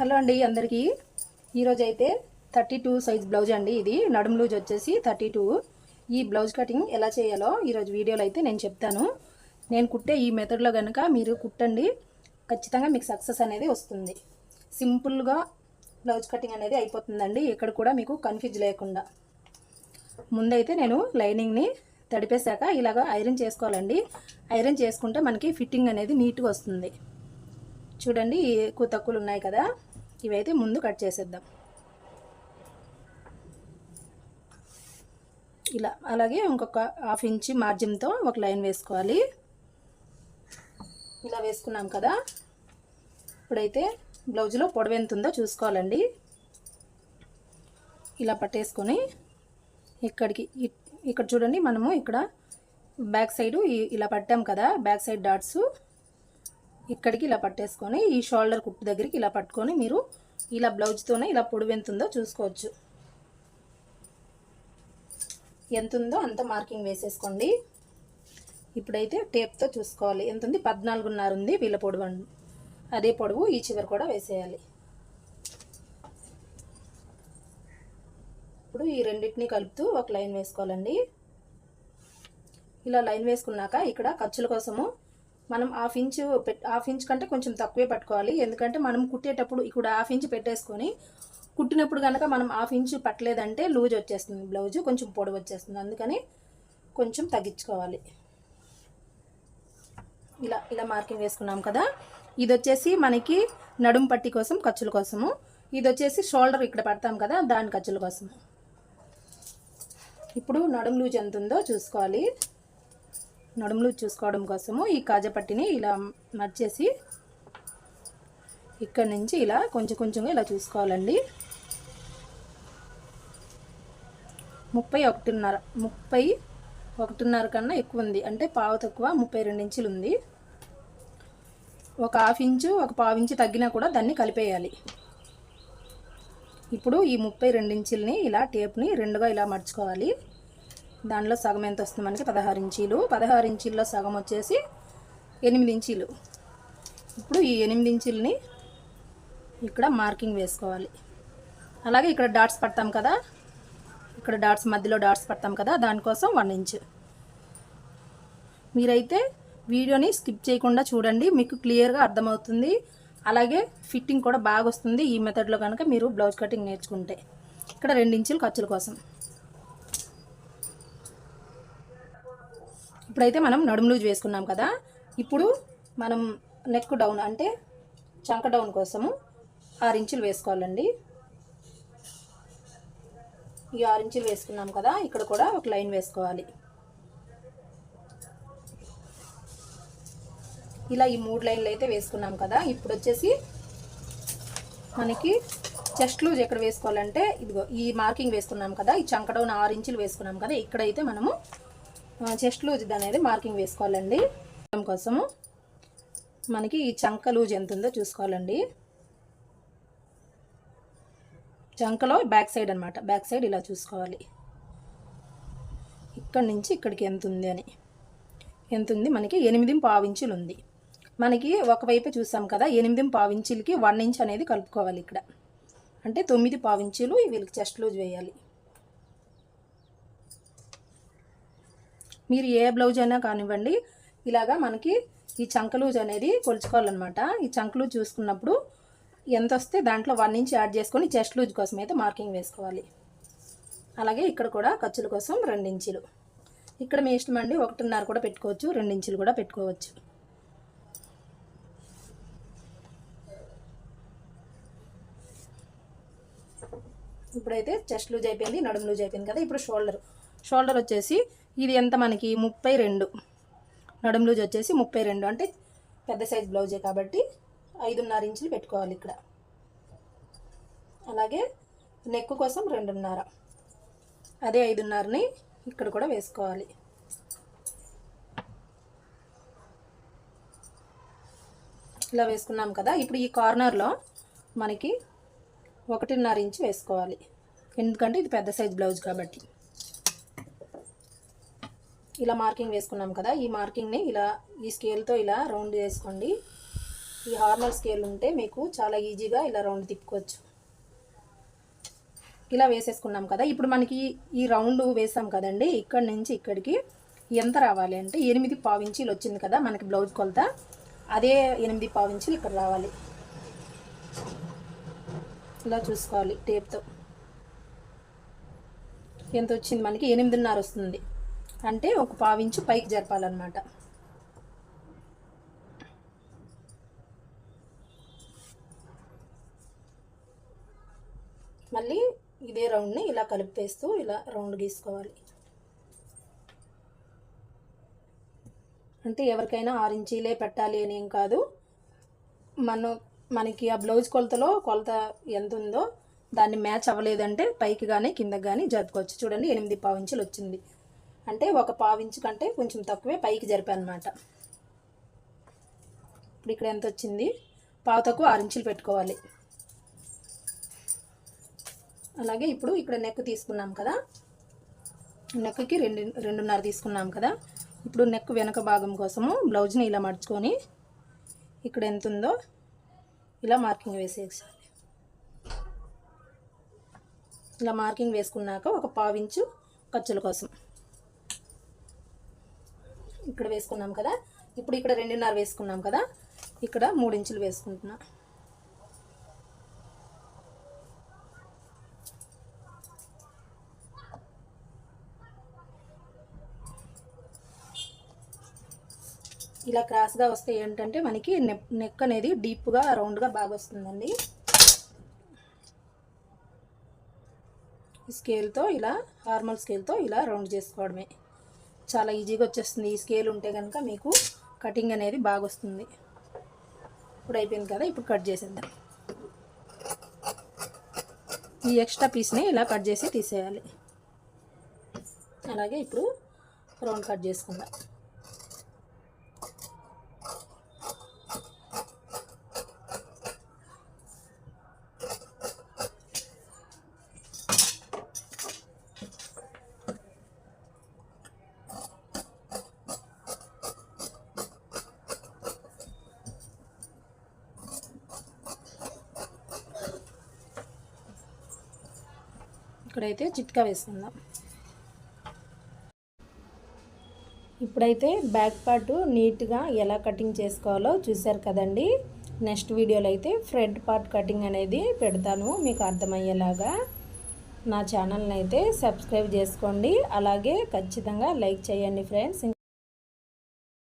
Hello అండి అందరికీ. ఈరోజు అయితే థర్టీ టూ సైజ్ బ్లౌజ్ అండి ఇది. నడుము లూజ్ వచ్చేసి థర్టీ టూ. ఈ బ్లౌజ్ కటింగ్ ఎలా చేయాలో ఈరోజు వీడియోలో అయితే నేను చెప్తాను. నేను కుట్టే ఈ మెథడ్లో కనుక మీరు కుట్టండి ఖచ్చితంగా మీకు సక్సెస్ అనేది వస్తుంది. సింపుల్గా బ్లౌజ్ కటింగ్ అనేది అయిపోతుందండి. ఎక్కడ కూడా మీకు కన్ఫ్యూజ్ లేకుండా. ముందైతే నేను లైనింగ్ని తడిపేశాక ఇలాగ ఐరన్ చేసుకోవాలండి. ఐరన్ చేసుకుంటే మనకి ఫిట్టింగ్ అనేది నీట్గా వస్తుంది. చూడండి ఎక్కువ తక్కువలు ఉన్నాయి కదా. ఇవైతే ముందు కట్ చేసేద్దాం. ఇలా అలాగే ఇంకొక హాఫ్ ఇంచ్ మార్జిన్తో ఒక లైన్ వేసుకోవాలి. ఇలా వేసుకున్నాం కదా. ఇప్పుడైతే బ్లౌజ్లో పొడవు ఎంత ఉందో చూసుకోవాలండి. ఇలా పట్టేసుకొని ఇక్కడికి ఇ- ఇక్కడ చూడండి మనము ఇక్కడ బ్యాక్ సైడ్ ఇలా పట్టాం కదా బ్యాక్ సైడ్ డాట్స్. ఇక్కడికి ఇలా పట్టేసుకొని ఈ షోల్డర్ కుట్టు దగ్గరికి ఇలా పట్టుకొని మీరు ఇలా బ్లౌజ్తోనే ఇలా పొడవు ఎంత ఉందో చూసుకోవచ్చు. ఎంత ఉందో అంత మార్కింగ్ వేసేసుకోండి. ఇప్పుడైతే టేప్తో చూసుకోవాలి. ఎంత ఉంది పద్నాలుగున్నర ఉంది వీళ్ళ పొడవు అదే పొడవు ఈ చివరి కూడా వేసేయాలి. ఇప్పుడు ఈ రెండింటిని కలుపుతూ ఒక లైన్ వేసుకోవాలండి. ఇలా లైన్ వేసుకున్నాక ఇక్కడ ఖర్చుల కోసము మనం హాఫ్ ఇంచు పెట్ హాఫ్ ఇంచ్ కంటే కొంచెం తక్కువే పట్టుకోవాలి. ఎందుకంటే మనం కుట్టేటప్పుడు ఇక్కడ హాఫ్ ఇంచ్ పెట్టేసుకొని కుట్టినప్పుడు కనుక మనం హాఫ్ ఇంచ్ పట్టలేదంటే లూజ్ వచ్చేస్తుంది బ్లౌజ్ కొంచెం పొడవు వచ్చేస్తుంది. అందుకని కొంచెం తగ్గించుకోవాలి. ఇలా ఇలా మార్కింగ్ వేసుకున్నాం కదా. ఇది వచ్చేసి మనకి నడుము పట్టి కోసం ఖర్చుల కోసము. ఇది వచ్చేసి షోల్డర్ ఇక్కడ పడతాం కదా దాని ఖర్చుల కోసం ఇప్పుడు నడుము లూజ్ ఎంత ఉందో చూసుకోవాలి. నడుములు చూసుకోవడం కోసము ఈ కాజపట్టిని ఇలా మర్చేసి ఇక్కడ నుంచి ఇలా కొంచెం కొంచెంగా ఇలా చూసుకోవాలండి. ముప్పై ఒకటిన్నర ముప్పై ఒకటిన్నర కన్నా ఎక్కువ ఉంది. అంటే పావు తక్కువ ముప్పై రెండు ఇంచులు ఉంది. ఒక హాఫ్ ఇంచు ఒక పావు ఇంచు తగ్గినా కూడా దాన్ని కలిపేయాలి. ఇప్పుడు ఈ ముప్పై రెండు ఇంచుల్ని ఇలా టేప్ని రెండుగా ఇలా మర్చుకోవాలి. దాంట్లో సగం ఎంత వస్తుంది మనకి? పదహారు ఇంచీలు. పదహారు ఇంచీల్లో సగం వచ్చేసి ఎనిమిది ఇంచీలు. ఇప్పుడు ఈ ఎనిమిది ఇంచుల్ని ఇక్కడ మార్కింగ్ వేసుకోవాలి. అలాగే ఇక్కడ డాట్స్ పడతాం కదా? ఇక్కడ డాట్స్ మధ్యలో డాట్స్ పడతాం కదా? దానికోసం వన్ ఇంచ్. మీరైతే వీడియోని స్కిప్ చేయకుండా చూడండి. మీకు క్లియర్గా అర్థమవుతుంది. అలాగే ఫిట్టింగ్ కూడా బాగా వస్తుంది ఈ మెథడ్లో కనుక మీరు బ్లౌజ్ కటింగ్ నేర్చుకుంటే. ఇక్కడ రెండు ఇంచులు ఖర్చుల కోసం. ఇప్పుడైతే మనం నడుము లూజ్ వేసుకున్నాం కదా. ఇప్పుడు మనం నెక్ డౌన్ అంటే చంక డౌన్ కోసము ఆరు ఇంచులు వేసుకోవాలండి. ఈ ఆరు ఇంచులు వేసుకున్నాం కదా ఇక్కడ కూడా ఒక లైన్ వేసుకోవాలి. ఇలా ఈ మూడు లైన్లు అయితే వేసుకున్నాం కదా ఇప్పుడు వచ్చేసి మనకి చెస్ట్ లూజ్ ఎక్కడ వేసుకోవాలంటే ఇదిగో ఈ మార్కింగ్ వేసుకున్నాం కదా ఈ చంక డౌన్ ఆరు ఇంచులు వేసుకున్నాం కదా ఇక్కడైతే మనము చెస్ట్ లూజ్ అనేది మార్కింగ్ వేసుకోవాలండి. కోసము. మనకి ఈ చంక లూజ్ ఎంత ఉందో చూసుకోవాలండి. చంకలో బ్యాక్ సైడ్ అనమాట బ్యాక్ సైడ్ ఇలా చూసుకోవాలి. ఇక్కడి నుంచి ఇక్కడికి ఎంత ఉంది అని. ఎంత ఉంది? మనకి ఎనిమిది పావించులు ఉంది. మనకి ఒకవైపు చూసాం కదా ఎనిమిది పావించులకి వన్ ఇంచ్ అనేది కలుపుకోవాలి ఇక్కడ. అంటే తొమ్మిది పావించులు వీళ్ళకి చెస్ట్ లూజ్ వేయాలి. మీరు ఏ బ్లౌజ్ అయినా కానివ్వండి ఇలాగా మనకి ఈ చంకలూజ్ అనేది కొలుచుకోవాలన్నమాట. ఈ చంకలూజ్ చూసుకున్నప్పుడు ఎంత వస్తే దాంట్లో వన్ ఇంచ్ యాడ్ చేసుకొని చెస్ట్ లూజ్ కోసం అయితే మార్కింగ్ వేసుకోవాలి. అలాగే ఇక్కడ కూడా ఖర్చుల కోసం రెండు ఇంచులు. ఇక్కడ మీ ఇష్టం అండి ఒకటిన్నర కూడా పెట్టుకోవచ్చు రెండు ఇంచులు కూడా పెట్టుకోవచ్చు. ఇప్పుడైతే చెస్ట్ లూజ్ అయిపోయింది నడుము లూజ్ అయిపోయింది కదా ఇప్పుడు షోల్డర్ షోల్డర్ వచ్చేసి ఇది ఎంత మనకి? ముప్పై రెండు. నడుము లూజ్ వచ్చేసి ముప్పై రెండు. అంటే పెద్ద సైజ్ బ్లౌజే కాబట్టి ఐదున్నర ఇంచులు పెట్టుకోవాలి ఇక్కడ. అలాగే నెక్ కోసం రెండున్నర. అదే ఐదున్నరని ఇక్కడ కూడా వేసుకోవాలి. ఇలా వేసుకున్నాం కదా. ఇప్పుడు ఈ కార్నర్లో మనకి ఒకటిన్నర ఇంచు వేసుకోవాలి. ఎందుకంటే ఇది పెద్ద సైజ్ బ్లౌజ్ కాబట్టి. ఇలా మార్కింగ్ వేసుకున్నాం కదా ఈ మార్కింగ్ని ఇలా ఈ స్కేల్తో ఇలా రౌండ్ చేసుకోండి. ఈ హార్మల్ స్కేల్ ఉంటే మీకు చాలా ఈజీగా ఇలా రౌండ్ తిప్పుకోవచ్చు. ఇలా వేసేసుకున్నాం కదా ఇప్పుడు మనకి ఈ రౌండ్ వేసాం కదండి ఇక్కడ నుంచి ఇక్కడికి ఎంత రావాలి అంటే ఎనిమిది పావించీలు వచ్చింది కదా మనకి బ్లౌజ్ కొలత అదే ఎనిమిది పావించీలు ఇక్కడ రావాలి. ఇలా చూసుకోవాలి టేప్తో. ఎంత వచ్చింది మనకి? ఎనిమిదిన్నర వస్తుంది. అంటే ఒక పావించు పైకి జరపాలన్నమాట. మళ్ళీ ఇదే రౌండ్ని ఇలా కలిపేస్తూ ఇలా రౌండ్ గీసుకోవాలి. అంటే ఎవరికైనా ఆరు ఇంచీలే పెట్టాలి అని ఏం కాదు. మనం మనకి ఆ బ్లౌజ్ కొలతలో కొలత ఎంత ఉందో దాన్ని మ్యాచ్ అవ్వలేదంటే పైకి కానీ కిందకి కానీ జరుపుకోవచ్చు. చూడండి ఎనిమిది పావు ఇంచులు వచ్చింది అంటే ఒక పావు ఇంచు కంటే కొంచెం తక్కువే పైకి జరిపాను అనమాట ఇప్పుడు ఇక్కడ ఎంత వచ్చింది? పావు తక్కువ ఆరు ఇంచులు పెట్టుకోవాలి. అలాగే ఇప్పుడు ఇక్కడ నెక్ తీసుకున్నాం కదా. నెక్కి రెండు రెండున్నర తీసుకున్నాం కదా. ఇప్పుడు నెక్ వెనక భాగం కోసము బ్లౌజ్ని ఇలా మడుచుకొని ఇక్కడ ఎంత ఉందో ఇలా మార్కింగ్ వేసేసాలి ఇలా మార్కింగ్ వేసుకున్నాక ఒక పావించు ఖర్చుల కోసం. ఇక్కడ వేసుకున్నాం కదా. ఇప్పుడు ఇక్కడ రెండున్నర వేసుకున్నాం కదా. ఇక్కడ మూడు ఇంచులు వేసుకుంటున్నా. ఇలా క్రాస్గా వస్తే ఏంటంటే మనకి నెక్ నెక్ అనేది డీప్గా రౌండ్గా బాగా వస్తుందండి. స్కేల్తో ఇలా నార్మల్ స్కేల్తో ఇలా రౌండ్ చేసుకోవడమే. చాలా ఈజీగా వచ్చేస్తుంది. ఈ స్కేల్ ఉంటే కనుక మీకు కటింగ్ అనేది బాగా వస్తుంది. ఇప్పుడు అయిపోయింది కదా ఇప్పుడు కట్ చేసేద్దాం. ఈ ఎక్స్ట్రా పీస్ని ఇలా కట్ చేసి తీసేయాలి. అలాగే ఇప్పుడు రౌండ్ కట్ చేసుకుందాం. ఇప్పుడైతే చిట్కా వేసుకుందాం. ఇప్పుడైతే బ్యాక్ పార్ట్ నీట్గా ఎలా కటింగ్ చేసుకోవాలో చూశారు కదండి. నెక్స్ట్ వీడియోలో అయితే ఫ్రంట్ పార్ట్ కటింగ్ అనేది పెడతాను మీకు అర్థమయ్యేలాగా. నా ఛానల్ని అయితే సబ్స్క్రైబ్ చేసుకోండి. అలాగే ఖచ్చితంగా లైక్ చేయండి ఫ్రెండ్స్.